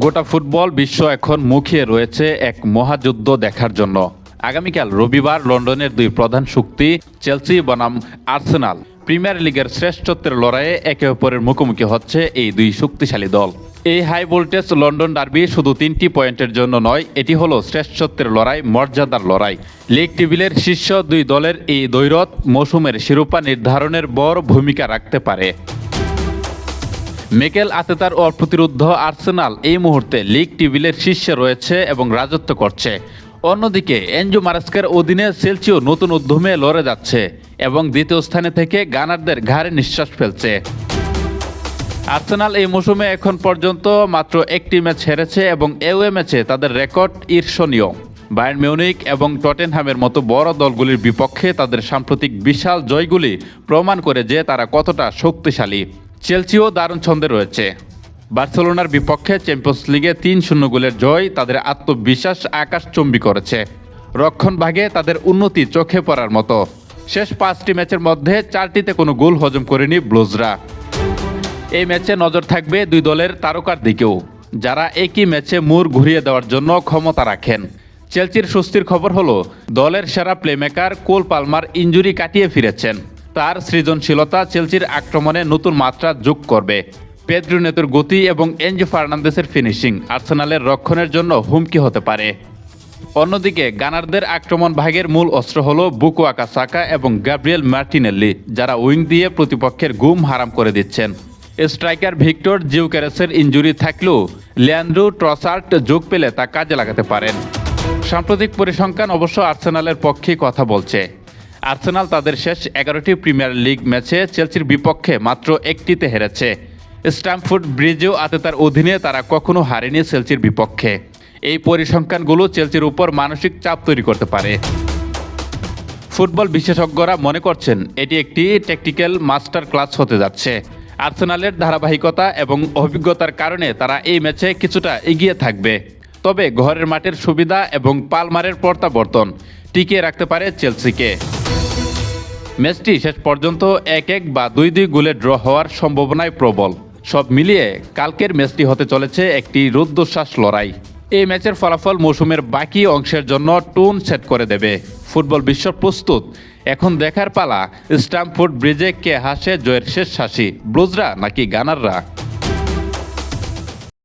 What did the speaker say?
গোটা ফুটবল বিশ্ব এখন মুখিয়ে রয়েছে এক মহাযুদ্ধ দেখার জন্য। আগামীকাল রবিবার লন্ডনের দুই প্রধান শক্তি, চেলসি বনাম আর্সেনাল। প্রিমিয়ার লিগের শ্রেষ্ঠত্বের লড়াইয়ে একে অপরের মুখোমুখি হচ্ছে এই দুই শক্তিশালী দল। এই হাই ভোল্টেজ লন্ডন ডার্বি শুধু তিনটি পয়েন্টের জন্য নয়, এটি হলো শ্রেষ্ঠত্বের লড়াই, মর্যাদার লড়াই। লিগ টেবিলের শীর্ষ দুই দলের এই দৈরত মৌসুমের শিরোপা নির্ধারণের বড় ভূমিকা রাখতে পারে। মেকেল আতেতার অপ্রতিরুদ্ধ আর্সেনাল এই মুহূর্তে লিগ টেবিলের শীর্ষে রয়েছে এবং রাজত্ব করছে। অন্যদিকে, এনজো মারাস্কের অধীনে সেলসিও নতুন উদ্যমে লড়ে যাচ্ছে এবং দ্বিতীয় স্থানে থেকে গানারদের ঘাড়ে নিঃশ্বাস ফেলছে। আর্সেনাল এই মৌসুমে এখন পর্যন্ত মাত্র একটি ম্যাচ হেরেছে এবং এওয়ে ম্যাচে তাদের রেকর্ড ঈর্ষণীয়। বায়ার্ন মিউনিক এবং টটেনহামের মতো বড় দলগুলির বিপক্ষে তাদের সাম্প্রতিক বিশাল জয়গুলি প্রমাণ করে যে তারা কতটা শক্তিশালী। চেলসিও দারুণ ছন্দে রয়েছে। বার্সেলোনার বিপক্ষে চ্যাম্পিয়ন্স লিগে তিন শূন্য গোলের জয় তাদের আত্মবিশ্বাস আকাশচম্বী করেছে। রক্ষণভাগে তাদের উন্নতি চোখে পড়ার মতো। শেষ পাঁচটি ম্যাচের মধ্যে চারটিতে কোনো গোল হজম করেনি ব্লুজরা। এই ম্যাচে নজর থাকবে দুই দলের তারকার দিকেও, যারা একই ম্যাচে মুর ঘুরিয়ে দেওয়ার জন্য ক্ষমতা রাখেন। চেলসির স্বস্তির খবর হলো, দলের সেরা প্লেমেকার কোল পালমার ইঞ্জুরি কাটিয়ে ফিরেছেন। তার সৃজনশীলতা চেলসির আক্রমণে নতুন মাত্রা যোগ করবে। পেদ্রু নেতুর গতি এবং এনজো ফার্নান্দেসের ফিনিশিং আর্সেনালের রক্ষণের জন্য হুমকি হতে পারে। অন্যদিকে গানারদের আক্রমণ ভাগের মূল অস্ত্র হল বুকো আকাসাকা এবং গ্যাব্রিয়েল মার্টিনেল্লি, যারা উইং দিয়ে প্রতিপক্ষের গুম হারাম করে দিচ্ছেন। স্ট্রাইকার ভিক্টর জিউক্যারেসের ইঞ্জুরি থাকলেও লিয়ান্ড্রু ট্রসার্ট যোগ পেলে তা কাজে লাগাতে পারেন। সাম্প্রতিক পরিসংখ্যান অবশ্য আর্সেনালের পক্ষে কথা বলছে। আর্সেনাল তাদের শেষ এগারোটি প্রিমিয়ার লিগ ম্যাচে চেলসির বিপক্ষে মাত্র একটিতে হেরেছে। স্ট্যামফোর্ড ব্রিজেও আতেতার অধীনে তারা কখনো হারেনি চেলসির বিপক্ষে। এই পরিসংখ্যানগুলো চেলসির উপর মানসিক চাপ তৈরি করতে পারে। ফুটবল বিশেষজ্ঞরা মনে করছেন, এটি একটি টেকটিক্যাল মাস্টার ক্লাস হতে যাচ্ছে। আর্সেনালের ধারাবাহিকতা এবং অভিজ্ঞতার কারণে তারা এই ম্যাচে কিছুটা এগিয়ে থাকবে। তবে ঘরের মাঠের সুবিধা এবং পালমারের প্রত্যাবর্তন টিকিয়ে রাখতে পারে চেলসিকে। ম্যাচটি শেষ পর্যন্ত এক এক বা দুই দুই গোলে ড্র হওয়ার সম্ভাবনায় প্রবল। সব মিলিয়ে কালকের ম্যাচটি হতে চলেছে একটি রুদ্ধশ্বাস লড়াই। এই ম্যাচের ফলাফল মৌসুমের বাকি অংশের জন্য টুন সেট করে দেবে। ফুটবল বিশ্ব প্রস্তুত। এখন দেখার পালা স্ট্যামফোর্ড ব্রিজে কে হাসে জয়ের শেষ হাসি। ব্লুজরা নাকি গানাররা?